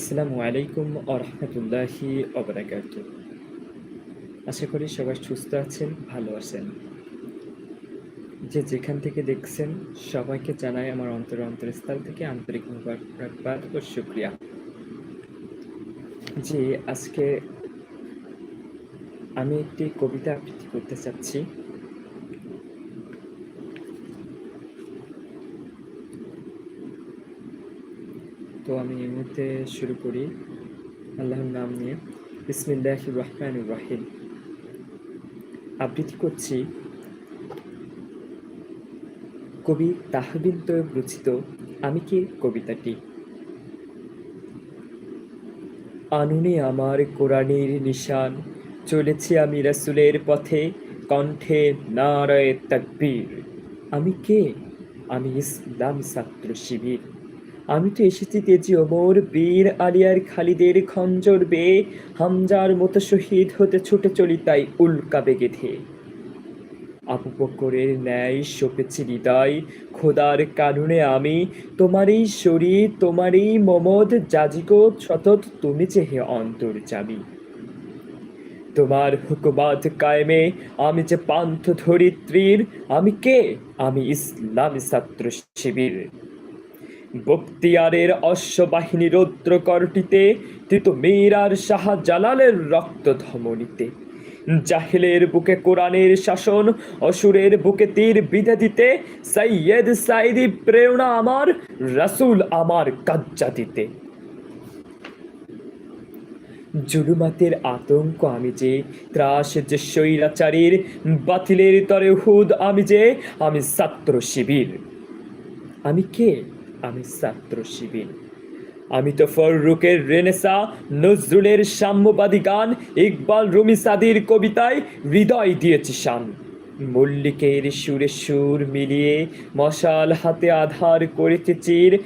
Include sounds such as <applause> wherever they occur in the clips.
আসসালামু আলাইকুম আরহামতুল্লাহি অবরাকাত আশা করি সবাই সুস্থ আছেন, ভালো আছেন। যে যেখান থেকে দেখছেন, সবাইকে জানাই আমার অন্তর অন্তরস্থল থেকে আন্তরিক মুবারকবাদ ও শুক্রিয়া। যে আজকে আমি একটি কবিতা আবৃত্তি করতে চাচ্ছি। তো আমি এই মুহূর্তে শুরু করি। আল্লাহর নাম নিয়ে। বিসমিল্লাহ রহমান রাহিম। আবৃত্তি করছি। কবি তাহবিন তৈব রচিত আমি কি কবিতাটি? আনুনে আমার কোরআনের নিশান, চলেছি আমি রাসুলের পথে, কণ্ঠে নারায় তাকবীর। আমি কে? আমি ইসলাম ছাত্র শিবির। আমি তো এসেছি তেজি ওমর, বীর আলিয়ার খালিদের খঞ্জর বেয়ে। হামজার মতো শহীদ হতে ছুটে চলি তাই উল্কা বেগে বেগেধে। আবু বকরের ন্যায় সপেছি হৃদয় খোদার কারণে আমি। তোমারই শরীর, তোমারই মমদ জাজিকো সতত তুমি যে হে অন্তর যাবি তোমার হুকুমাত কায়েমে আমি যে পান্থ ধরিত্রীর, আমি কে? আমি ইসলামী ছাত্র শিবির। বক্তিয়ারের অশ্ববাহিনী রৌদ্র করটিতে তিত মীরার শাহ জালালের রক্ত ধমনীতে। জাহিলের বুকে কোরআনের শাসন, অসুরের বুকে তীর বিধে দিতে সৈয়দ সাইদি প্রেরণা আমার, রাসূল আমার কাজ্জা দিতে। জুলুমাতের আতঙ্ক আমি যে, ত্রাস যে স্বৈরাচারীর, বাতিলের তরে হুদ আমি যে, আমি ছাত্র শিবির। আমি কে? আমি ছাত্র শিবির। আমি তো ফররুকের রেনেসা, নজরুলের সাম্যবাদী গান, ইকবাল রুমি সাদির কবিতায় হৃদয় দিয়েছি শান। মল্লিকের সুরে সুর মিলিয়ে মশাল হাতে আধার করেছে চির।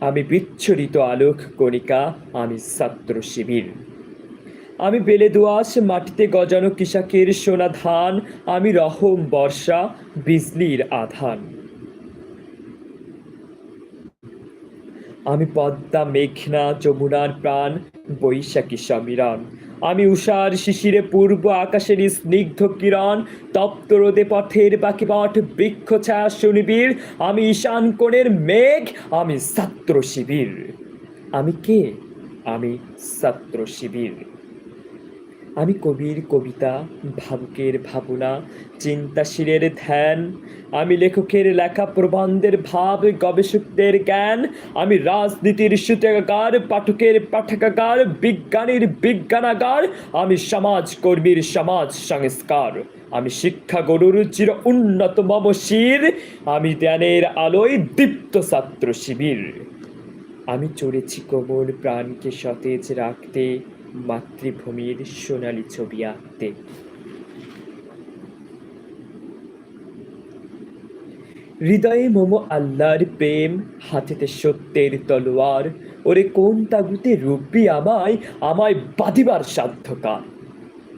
আমি বিচ্ছরিত আলোক কণিকা, আমি ছাত্র শিবির। আমি বেলে দোয়াশ, মাটিতে গজানো কৃষকের সোনা ধান, আমি রহম বর্ষা, বিজলির আধান। আমি পদ্মা, মেঘনা, যমুনার প্রাণ, বৈশাখী সমীরণ। আমি উষার শিশিরে পূর্ব আকাশের স্নিগ্ধ কিরণ, তপ্ত রোদে পথের বাকি পথ বৃক্ষ ছায়া সুনিবির আমি ঈশান কোণের মেঘ, আমি ছাত্র শিবির। আমি কে? আমি ছাত্র শিবির। আমি কবির কবিতা, ভাবুকের ভাবনা, চিন্তাশীলের ধ্যান, আমি লেখকের লেখা প্রবন্ধের ভাব, গবেষকদের জ্ঞান, আমি রাজনীতির সূত্রাগার পাঠকের পাঠাগার বিজ্ঞানীর বিজ্ঞানাগার, আমি সমাজকর্মীর সমাজ সংস্কার, আমি শিক্ষা গরুর চির উন্নত মম শির, আমি জ্ঞানের আলোয় দীপ্ত ছাত্র শিবির। আমি চড়েছি কোমল প্রাণকে সতেজ রাখতে মাতৃভূমির সোনালী ছবি আঁকতে। হৃদয়ে মোমো আল্লাহর প্রেম, হাতেতে সত্যের তলোয়ার, ওরে কোন তাগুতে রূপবি আমায় আমায় বাদিবার সাধ্যকার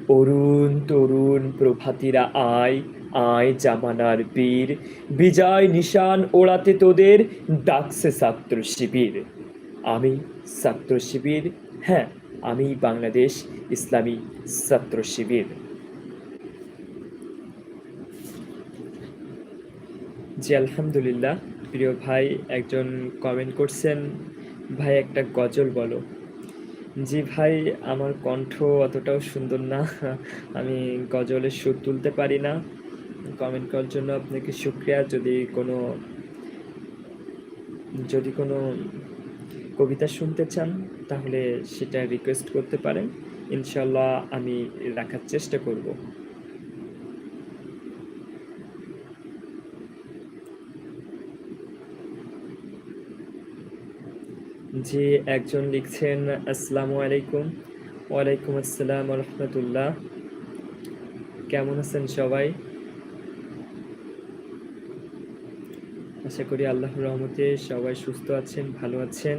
অরুণ তরুণ প্রভাতীরা আয় আয় জামানার বীর, বিজয় নিশান ওড়াতে তোদের ডাকছে ছাত্র শিবির। আমি ছাত্র শিবির? হ্যাঁ আমি বাংলাদেশ ইসলামী ছাত্র শিবির। জি, আলহামদুলিল্লাহ। প্রিয় ভাই, একজন কমেন্ট করছেন, ভাই, একটা গজল বলো। জি, ভাই, আমার কণ্ঠ অতটাও সুন্দর না। <laughs> আমি গজলের সুর তুলতে পারি না। কমেন্ট করার জন্য আপনাকে শুক্রিয়া। যদি কোনো যদি কোনো কবিতা শুনতে চান, তাহলে সেটা রিকোয়েস্ট করতে পারেন। ইনশাল্লাহ আমি রাখার চেষ্টা করব। জি, একজন লিখছেন, আসসালামু আলাইকুম। ওয়ালাইকুম আসসালাম রহমতুল্লাহ। কেমন আছেন সবাই? আশা করি আল্লাহর রহমতে সবাই সুস্থ আছেন, ভালো আছেন।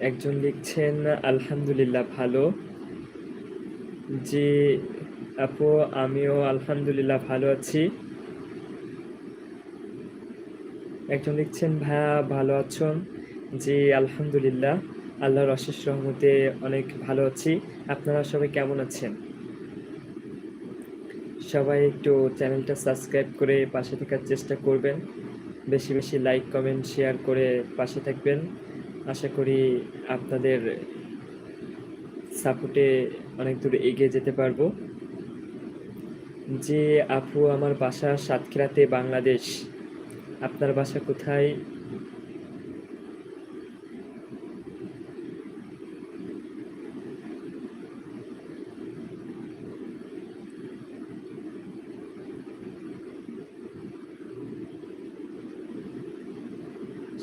একজন লিখছেন, আলহামদুলিল্লাহ, ভালো। জি, আপু, আমিও আলহামদুলিল্লাহ, ভালো আছি। একজন লিখছেন, ভাইয়া, ভালো আছেন জি, আলহামদুলিল্লাহ, আল্লাহর অশেষ রহমতে অনেক ভালো আছি। আপনারা সবাই কেমন আছেন? সবাই একটু চ্যানেলটা সাবস্ক্রাইব করে পাশে থাকার চেষ্টা করবেন। বেশি বেশি লাইক, কমেন্ট, শেয়ার করে পাশে থাকবেন। আশা করি আপনাদের সাপোর্টে অনেক দূর এগিয়ে যেতে পারব। যে আপু আমার বাসা সাতক্ষীরাতে, বাংলাদেশ, আপনার বাসা কোথায়?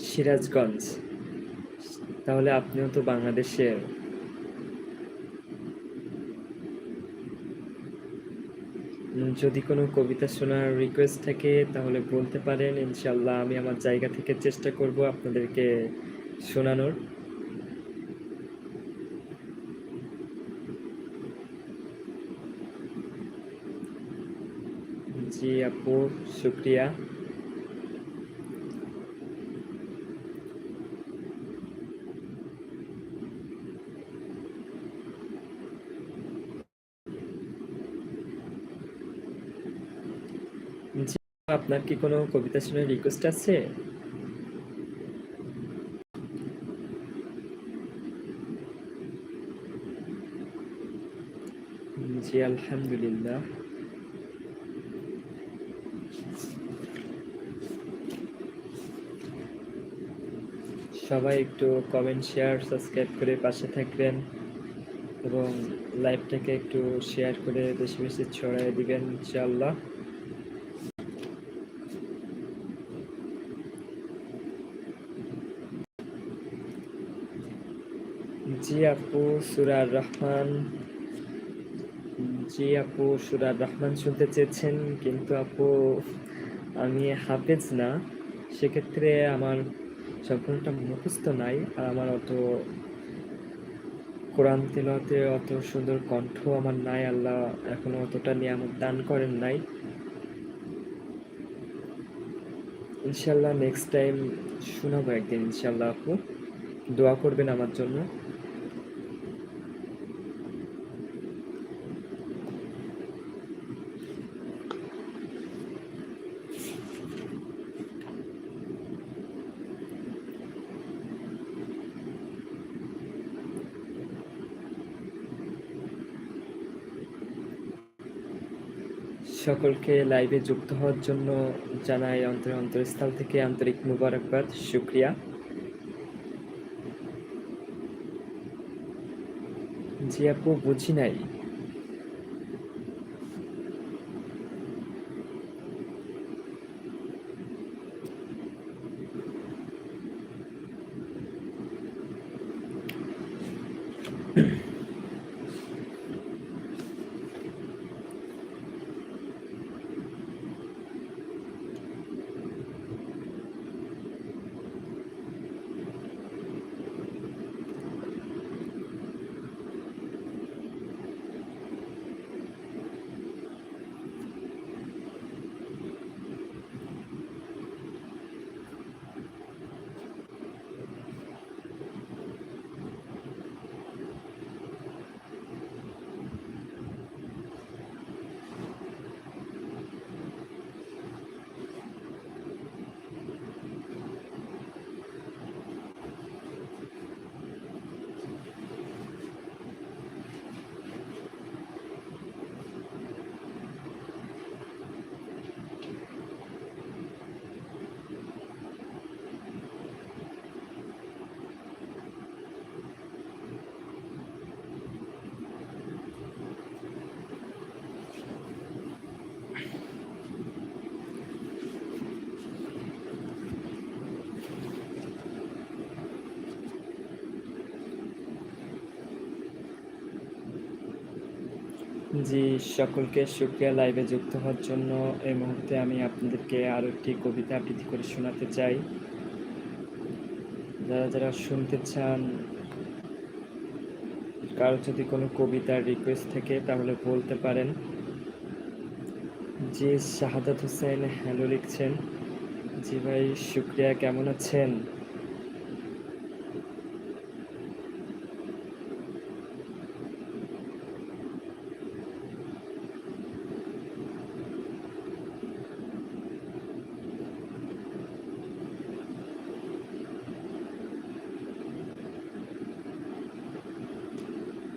সিরাজগঞ্জ। তাহলে আপনিও তো বাংলাদেশের। যদি কোনো কবিতা শোনার রিকোয়েস্ট থাকে, তাহলে বলতে পারেন। ইনশাল্লাহ আমি আমার জায়গা থেকে চেষ্টা করব আপনাদেরকে শোনানোর। জি আপু, শুক্রিয়া জি আপনার কি কোনো কবিতা শোনার রিকোয়েস্ট আছে? জি, আলহামদুলিল্লাহ। সবাই একটু কমেন্ট শেয়ার সাবস্ক্রাইব করে পাশে থাকবেন এবং লাইভটাকে একটু শেয়ার করে বেশি বেশি ছড়াই দিবেন, ইনশাআল্লাহ। জি আপু সুরার রহমান জি আপু সুরার রহমান শুনতে চেয়েছেন, কিন্তু আপু, আমি হাফেজ না। সেক্ষেত্রে আমার সম্পূর্ণটা মুখস্থ নাই, আর আমার অত কোরআন তেলাওয়াতে অত সুন্দর কণ্ঠ আমার নাই, আল্লাহ এখনও অতটা নিয়ামত দান করেন নাই। ইনশাল্লাহ নেক্সট টাইম শোনাবো একদিন ইনশাল্লাহ আপু। দোয়া করবেন আমার জন্য। সকলকে লাইভে যুক্ত হওয়ার জন্য জানাই অন্তর অন্তরস্থল থেকে আন্তরিক মুবারকবাদ, শুক্রিয়া। জি আপু, বুঝি নাই। জি, সকলকে শুক্রিয়া লাইভে যুক্ত হওয়ার জন্য এই মুহূর্তে আমি আপনাদেরকে আরও একটি কবিতা আবৃত্তি করে শোনাতে চাই। যারা যারা শুনতে চান, কারও যদি কোনো কবিতার রিকোয়েস্ট থাকে তাহলে বলতে পারেন। জি, শাহাদাত হোসেন হ্যালো লিখছেন। জি ভাই শুক্রিয়া কেমন আছেন?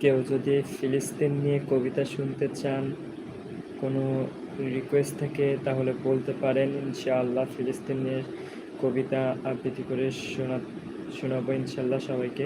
কেউ যদি ফিলিস্তিন নিয়ে কবিতা শুনতে চান, কোনো রিকোয়েস্ট থাকে, তাহলে বলতে পারেন, ইনশাআল্লাহ ফিলিস্তিন নিয়ে কবিতা আবৃত্তি করে শোনা শোনাবো ইনশাল্লাহ সবাইকে।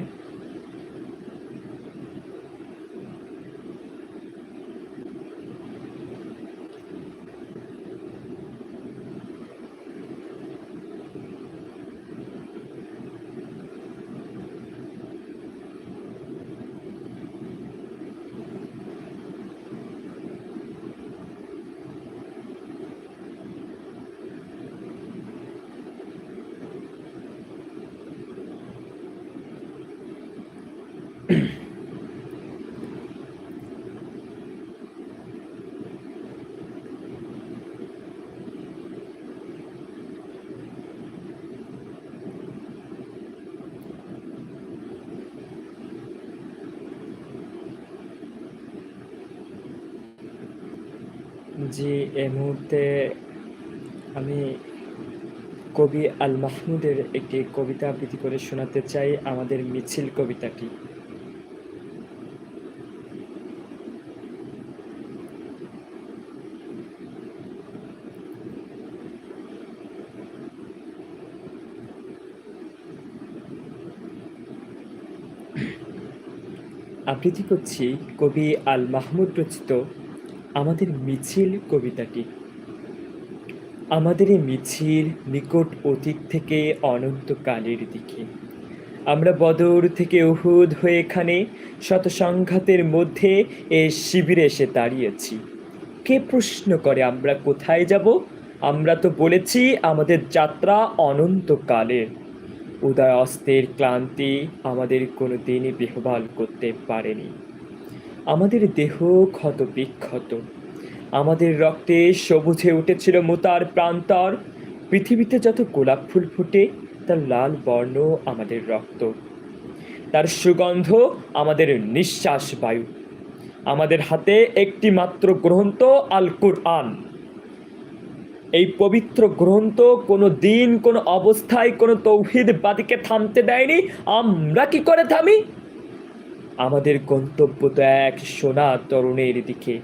জি এই মুহূর্তে আমি কবি আল মাহমুদের একটি কবিতা আবৃত্তি করে শোনাতে চাই, আমাদের মিছিল কবিতাটি। আবৃত্তি করছি কবি আল মাহমুদ রচিত আমাদের মিছিল কবিতাটি আমাদের এই মিছিল নিকট অতীত থেকে অনন্তকালের দিকে। আমরা বদর থেকে উহুদ হয়ে এখানে শত সংঘাতের মধ্যে এ শিবিরে এসে দাঁড়িয়েছি। কে প্রশ্ন করে আমরা কোথায় যাব? আমরা তো বলেছি আমাদের যাত্রা অনন্তকালের উদয় অস্তের ক্লান্তি আমাদের কোনো দিনই বিহবাল করতে পারেনি। আমাদের দেহ ক্ষত বিক্ষত। আমাদের রক্তে সবুজে উঠেছিল মোতার প্রান্তর। পৃথিবীতে যত গোলাপ ফুল ফুটে, তার লাল বর্ণ আমাদের রক্ত। তার সুগন্ধ আমাদের নিঃশ্বাস বায়ু। আমাদের হাতে একটি মাত্র গ্রন্থ, আল কুরআন। এই পবিত্র গ্রন্থ কোনো দিন, কোনো অবস্থায় কোনো তৌহিদবাদীকে থামতে দেয়নি। আমরা কি করে থামি? আমাদের গন্তব্য তো এক সোনা তরুণের দিকে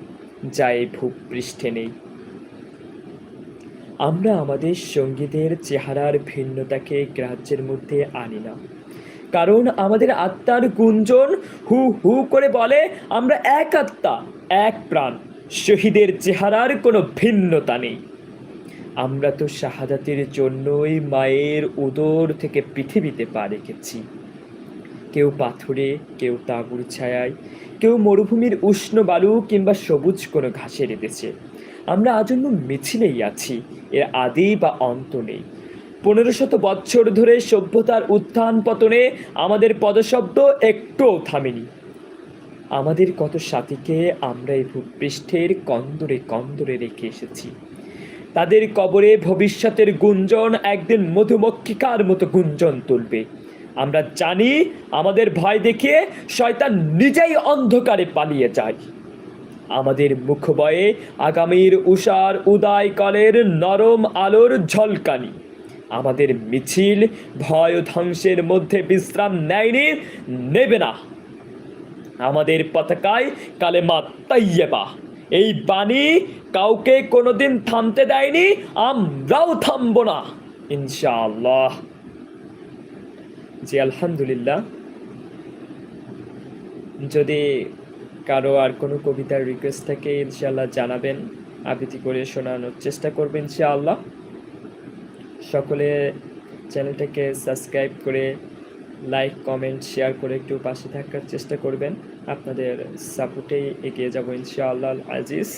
যা এই ভূপৃষ্ঠে নেই। আমরা আমাদের সঙ্গীদের চেহারার ভিন্নতাকে গ্রাহ্যের মধ্যে আনি না। কারণ আমাদের আত্মার গুঞ্জন হু হু করে বলে, আমরা এক আত্মা, এক প্রাণ, শহীদের চেহারার কোনো ভিন্নতা নেই। আমরা তো শাহাদাতের জন্যই মায়ের উদর থেকে পৃথিবীতে পা রেখেছি। কেউ পাথরে, কেউ তাঁবুর ছায়ায়, কেউ মরুভূমির উষ্ণ বালু কিংবা সবুজ কোনো ঘাসে রেঁধেছে। আমরা আজন্ম মিছিলেই আছি, এর আদি বা অন্ত নেই। পনেরো শত বৎসর ধরে সভ্যতার উত্থান পতনে আমাদের পদশব্দ একটুও থামেনি। আমাদের কত সাথীকে আমরা এই ভূপৃষ্ঠের কন্দরে কন্দরে রেখে এসেছি। তাদের কবরে ভবিষ্যতের গুঞ্জন একদিন মধুমক্ষিকার মতো গুঞ্জন তুলবে। আমরা জানি আমাদের ভয় দেখে শয়তান নিজেই অন্ধকারে পালিয়ে যায়। আমাদের মুখবয়ে আগামীর উষার উদয়কালের নরম আলোর ঝলকানি। আমাদের মিছিল ভয় ধ্বংসের মধ্যে বিশ্রাম নেয়নি, নেবে না। আমাদের পতাকায় কালেমা তাইয়েবা এই বাণী কাউকে কোনোদিন থামতে দেয়নি, আমরাও থামবো না, ইনশাআল্লাহ। জি আলহামদুলিল্লাহ, যদি কারও আর কোনো কবিতার রিকোয়েস্ট থাকে, ইনশাআল্লাহ জানাবেন। আবৃত্তি করে শোনানোর চেষ্টা করবেন ইনশাআল্লাহ। সকলে চ্যানেলটাকে সাবস্ক্রাইব করে লাইক কমেন্ট শেয়ার করে একটু পাশে থাকার চেষ্টা করবেন। আপনাদের সাপোর্টেই এগিয়ে যাব ইনশাআল্লাহ আজিজ।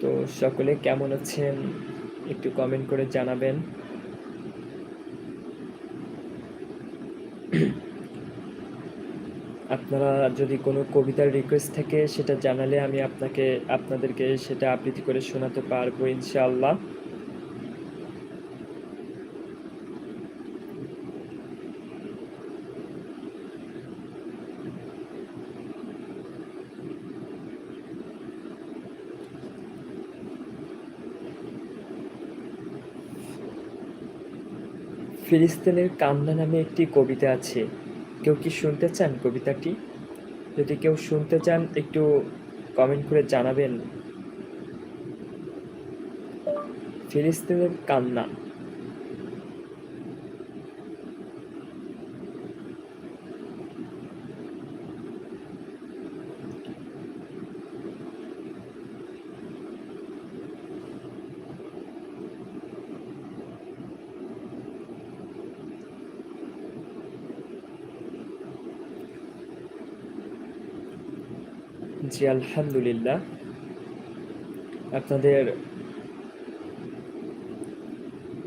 তো সকলে কেমন আছেন? একটু কমেন্ট করে জানাবেন। আপনারা যদি কোনো কবিতার রিকোয়েস্ট থাকে সেটা জানালে আমি আপনাকে, আপনাদেরকে সেটা আবৃত্তি করে শোনাতে পারব ইনশাআল্লাহ। ফিলিস্তিনের কান্না নামে একটি কবিতা আছে। কেউ কি শুনতে চান কবিতাটি? যদি কেউ শুনতে চান, একটু কমেন্ট করে জানাবেন। ফিলিস্তিনের কান্না। জি আলহামদুলিল্লাহ। আপনাদের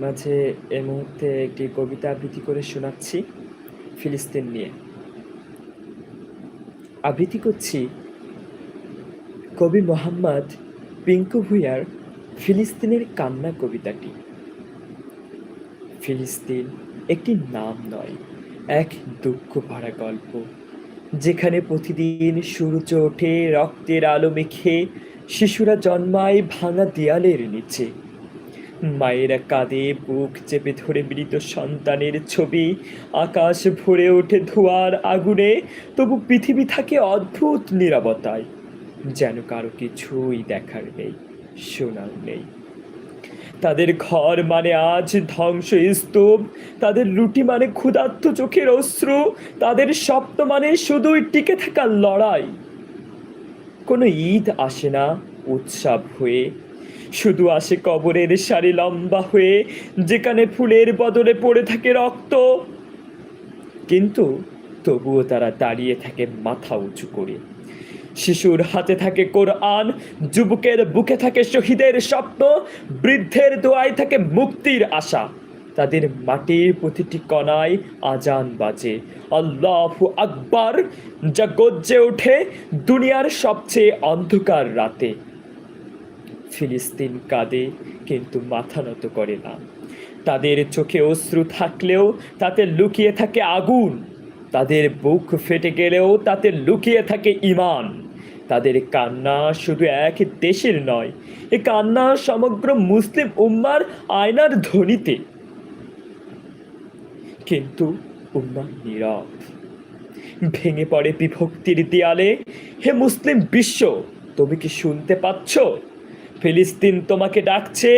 মাঝে এই মুহূর্তে একটি কবিতা আবৃত্তি করে শোনাচ্ছি, ফিলিস্তিন নিয়ে। আবৃত্তি করছি কবি মোহাম্মদ পিঙ্কু ভুঁইয়ার ফিলিস্তিনের কান্না কবিতাটি। ফিলিস্তিন একটি নাম নয়, এক দুঃখ ভরা গল্প। যেখানে প্রতিদিন সূর্য ওঠে, রক্তের আলো মেখে, শিশুরা জন্মায় ভাঙা দেয়ালের নিচে। মায়েরা কাঁদে, বুক চেপে ধরে মৃত সন্তানের ছবি, আকাশ ভরে ওঠে ধোয়ার আগুনে, তবু পৃথিবী থাকে অদ্ভুত নিরাপত্তায়। যেন কারও কিছুই দেখার নেই, শোনার নেই। তাদের ঘর মানে আজ ধ্বংস স্তূপ তাদের রুটি মানে ক্ষুধার্ত চোখের অশ্রু। তাদের স্বপ্ন মানে শুধুই টিকে থাকার লড়াই। কোনো ঈদ আসে না উৎসব হয়ে। শুধু আসে কবরের সারি লম্বা হয়ে, যেখানে ফুলের বদলে পড়ে থাকে রক্ত। কিন্তু তবুও তারা দাঁড়িয়ে থাকে মাথা উঁচু করে। শিশুর হাতে থাকে কোরআন, যুবকের বুকে থাকে শহীদের স্বপ্ন, বৃদ্ধের দোয়ায় থাকে মুক্তির আশা। তাদের মাটির প্রতিটি কণায় আজান বাজে। আল্লাহ আকবার, যা গজ্জে ওঠে দুনিয়ার সবচেয়ে অন্ধকার রাতে। ফিলিস্তিন কাঁদে, কিন্তু মাথা নত করে না। তাদের চোখে অশ্রু থাকলেও তাতে লুকিয়ে থাকে আগুন। তাদের বুক ফেটে গেলেও তাতে লুকিয়ে থাকে ইমান। তাদের কান্না শুধু এক দেশের নয়, এ কান্না সমগ্র মুসলিম উম্মার আয়নার ধ্বনিতে। কিন্তু উম্মা নীরব। ভেঙে পড়ে বিভক্তির দেয়ালে, হে মুসলিম বিশ্ব, তুমি কি শুনতে পাচ্ছ? ফিলিস্তিন তোমাকে ডাকছে,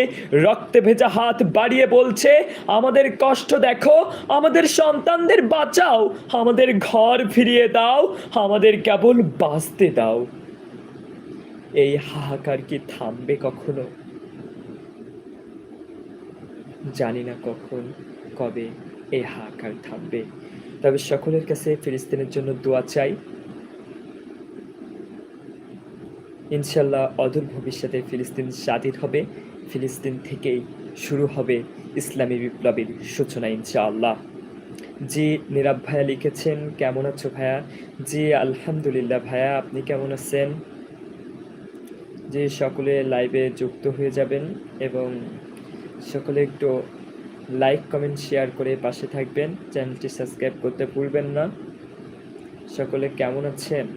রক্তে ভেজা হাত বাড়িয়ে বলছে, আমাদের কষ্ট দেখো, আমাদের সন্তানদের বাঁচাও, আমাদের ঘর ফিরিয়ে দাও, আমাদের কেবল বাঁচতে দাও। এই হাহাকার কি থামবে কখনো? জানি না কখন, কবে এই হাহাকার থামবে। তবে সকলের কাছে ফিলিস্তিনের জন্য দোয়া চাই। ইনশাল্লাহ অদূর ভবিষ্যতে ফিলিস্তিন স্বাধীন হবে। ফিলিস্তিন থেকেই শুরু হবে ইসলামী বিপ্লবের সূচনা, ইনশাআল্লাহ। জি, নীরব ভাইয়া লিখেছেন, কেমন আছো ভাইয়া? জি, আলহামদুলিল্লাহ ভাইয়া, আপনি কেমন আছেন? যে সকলে লাইভে যুক্ত হয়ে যাবেন এবং সকলে একটু লাইক কমেন্ট শেয়ার করে পাশে থাকবেন। চ্যানেলটি সাবস্ক্রাইব করতে ভুলবেন না। সকলে কেমন আছেন?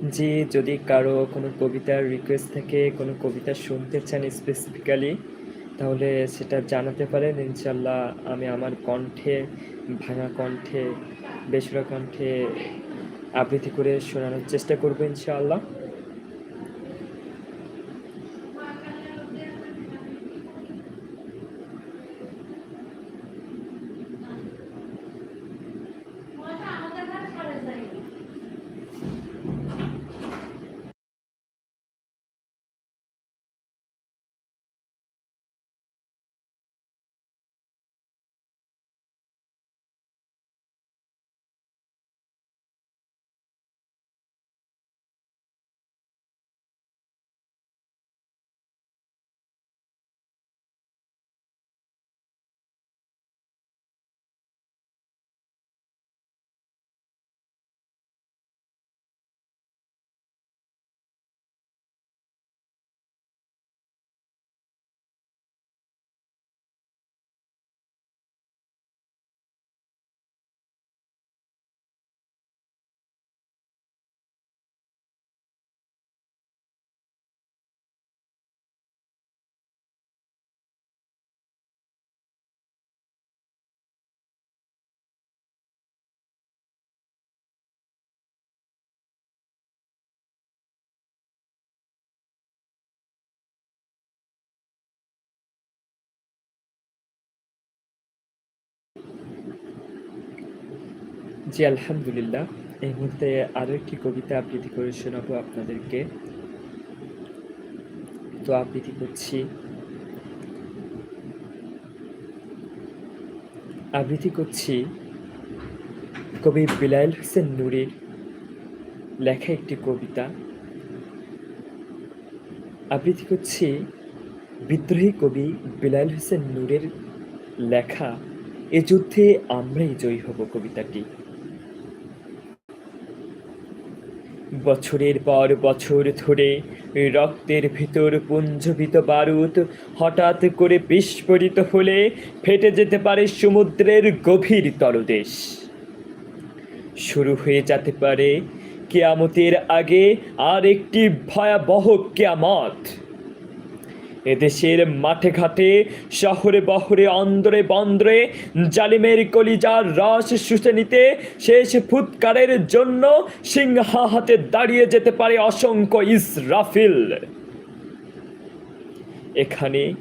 জি, যদি কারও কোনো কবিতার রিকোয়েস্ট থাকে, কোনো কবিতা শুনতে চান স্পেসিফিক্যালি তাহলে সেটা জানাতে পারেন। ইনশাল্লাহ আমি আমার কণ্ঠে, ভাঙা কণ্ঠে, বেসুরা কণ্ঠে আবৃত্তি করে শোনানোর চেষ্টা করব ইনশাআল্লাহ। জি, আলহামদুলিল্লাহ। এই মুহূর্তে আরও একটি কবিতা আবৃত্তি করে শোনাবো আপনাদেরকে। তো আবৃত্তি করছি। আবৃত্তি করছি কবি বিলাইল হোসেন নুরির লেখা একটি কবিতা। আবৃত্তি করছি বিদ্রোহী কবি বিলাইল হোসেন নুরের লেখা, এ যুদ্ধে আমরাই জয়ী হব কবিতাটি। বছরের পর বছর ধরে রক্তের ভিতর পুঞ্জভিত বারুদ হঠাৎ করে বিস্ফোরিত হলে ফেটে যেতে পারে সমুদ্রের গভীর তলদেশ। শুরু হয়ে যেতে পারে কেয়ামতের আগে আর একটি ভয়াবহ কেয়ামত। এদেশের মাঠে ঘাটে, শহরে বহরে, অন্দরে বন্দরে, জালিমের কলিজার রস শুষে নিতে শেষ ফুৎকারের জন্য সিংহা হাতে দাঁড়িয়ে যেতে পারে অসংখ্য ইসরাফিল। এখানে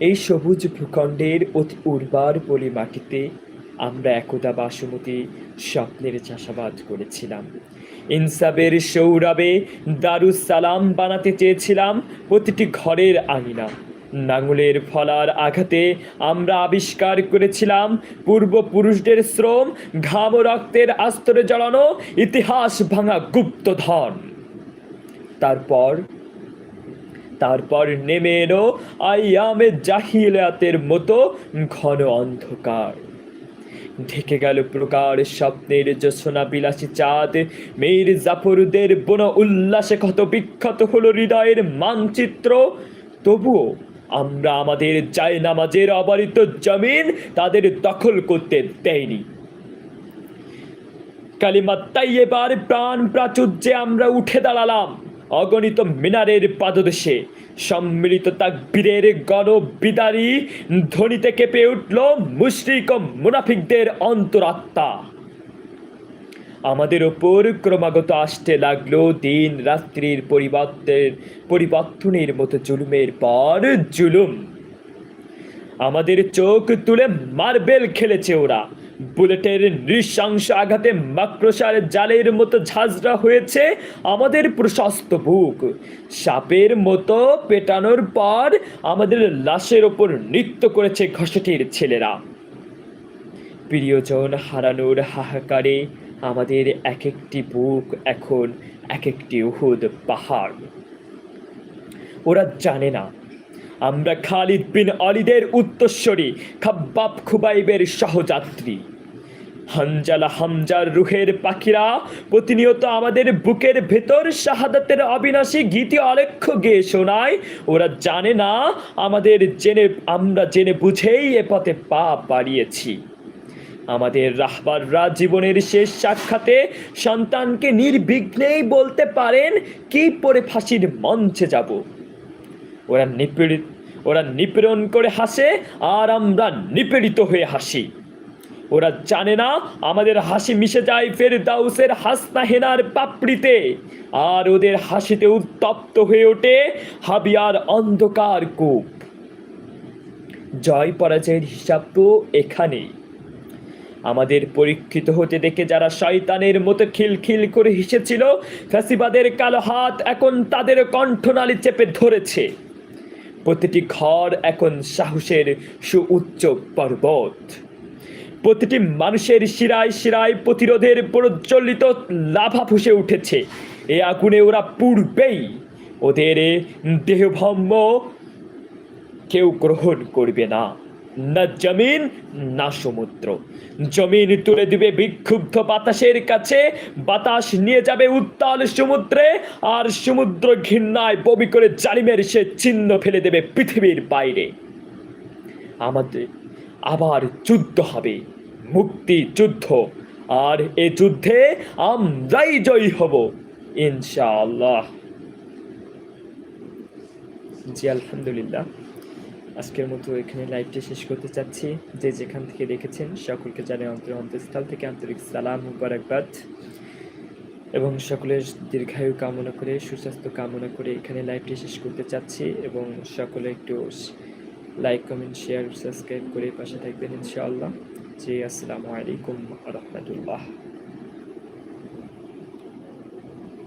এই সবুজ ভূখণ্ডের অতি উর্বর পলি মাটিতে আমরা একদা বাসমতি স্বপ্নের চাষাবাদ করেছিলাম। ইনসাবের সৌরভে দারুস সালাম বানাতে চেয়েছিলাম প্রতিটি ঘরের আঙিনা। নাঙলের ফলার আঘাতে আমরা আবিষ্কার করেছিলাম পূর্বপুরুষদের শ্রম, ঘাম রক্তের আস্তরে জড়ানো ইতিহাস ভাঙা গুপ্তধন। তারপর তারপর নেমে এলো আইয়ামে জাহিলাতের মতো ঘন অন্ধকার। ঢেকে গেল প্রকার স্বপ্নের জোছনা বিলাসী চাঁদ। মেয়ের জাফরুদের বন উল্লাসে ক্ষত বিক্ষত হলো হৃদয়ের মানচিত্র। তবুও আমরা আমাদের জায় নামাজের অবারিত জমিন তাদের দখল করতে দেয়নি কালিমা তাই এবার প্রাণ প্রাচুর্যে আমরা উঠে দাঁড়ালাম। অগণিত মিনারের পাদদেশে সম্মিলিত তাকবীরের গণ বিদারী ধ্বনিতে কেঁপে উঠল মুশরিক ও মুনাফিকদের অন্তরাত্মা। আমাদের ওপর ক্রমাগত আসতে লাগল দিন রাত্রির পরিবর্তের পরিবর্তনের মতো জুলুমের পর জুলুম। আমাদের চোখ তুলে মার্বেল খেলেছে ওরা। বুলেটের নৃশংস আঘাতে মাক্রসার জালের মতো ঝাঁঝরা হয়েছে আমাদের প্রশস্ত বুক। সাপের মতো পেটানোর পর আমাদের লাশের ওপর নৃত্য করেছে ঘষটির ছেলেরা। প্রিয়জন হারানোর হাহাকারে আমাদের এক একটি বুক এখন এক একটি উহুদ পাহাড়। ওরা জানে না আমরা খালিদ বিন অলিদের উত্তরস্বরী খাব্বাব খুবাইবের সহযাত্রী। হানজালা হামজার রুহের পাখিরা প্রতিনিয়ত আমাদের বুকের ভেতর শাহাদাতের অবিনাশী গীতি অলেখ্য গেয়ে শোনায়। ওরা জানে না আমাদের জেনে, আমরা জেনে বুঝেই এ পথে পা বাড়িয়েছি আমাদের রাহবাররা জীবনের শেষ সাক্ষাতে সন্তানকে নির্বিঘ্নেই বলতে পারেন, কি পরে ফাঁসির মঞ্চে যাব। ওরা নিপীড়িত ওরা নিপীড়ন করে হাসে আর আমরা নিপীড়িত হয়ে হাসি। ওরা জানে না আমাদের হাসি মিশে যায় ফের দাউসের হাসনা হেনার পাপড়িতে। আর ওদের হাসিতে উত্তপ্ত হয়ে ওঠে হাবিয়ার অন্ধকার কূপ। জয় পরাজয়ের হিসাব তো এখানেই। আমাদের পরীক্ষিত হতে দেখে যারা শয়তানের মতো খিলখিল করে হেসেছিল, ফ্যাসিবাদের কালো হাত এখন তাদের কণ্ঠনালী চেপে ধরেছে। প্রতিটি ঘর এখন সাহসের সুউচ্চ পর্বত। প্রতিটি মানুষের শিরায় শিরায় প্রতিরোধের প্রজ্বলিত লাভা ফুসে উঠেছে। এ আগুনে ওরা পূর্বেই ওদের দেহভম্ম কেউ গ্রহণ করবে না। না জমিন, না সমুদ্র। জমিন তুলে দিবে বিক্ষুব্ধ বাতাসের কাছে, বাতাস নিয়ে যাবে উত্তাল সমুদ্রে, আর সমুদ্র ঘৃণায় বমি করে জালিমের সে চিহ্ন ফেলে দেবে পৃথিবীর বাইরে। আমাদের আবার যুদ্ধ হবে, মুক্তি যুদ্ধ, আর এ যুদ্ধে আমরাই জয়ী হব, ইনশাআল্লাহ। জি, আলহামদুলিল্লাহ। আজকের মতো এখানে লাইভটি শেষ করতে চাচ্ছি। যে যেখান থেকে দেখেছেন, সকলকে জানে অন্তর অন্তঃস্থল থেকে আন্তরিক সালাম, মুবারকবাদ। এবং সকলের দীর্ঘায়ু কামনা করে, সুস্বাস্থ্য কামনা করে এখানে লাইভটি শেষ করতে চাচ্ছি এবং সকলে একটু লাইক কমেন্ট শেয়ার সাবস্ক্রাইব করে পাশে থাকবেন ইনশাআল্লাহ। জি, আসসালামু আলাইকুম রহমতুল্লাহ।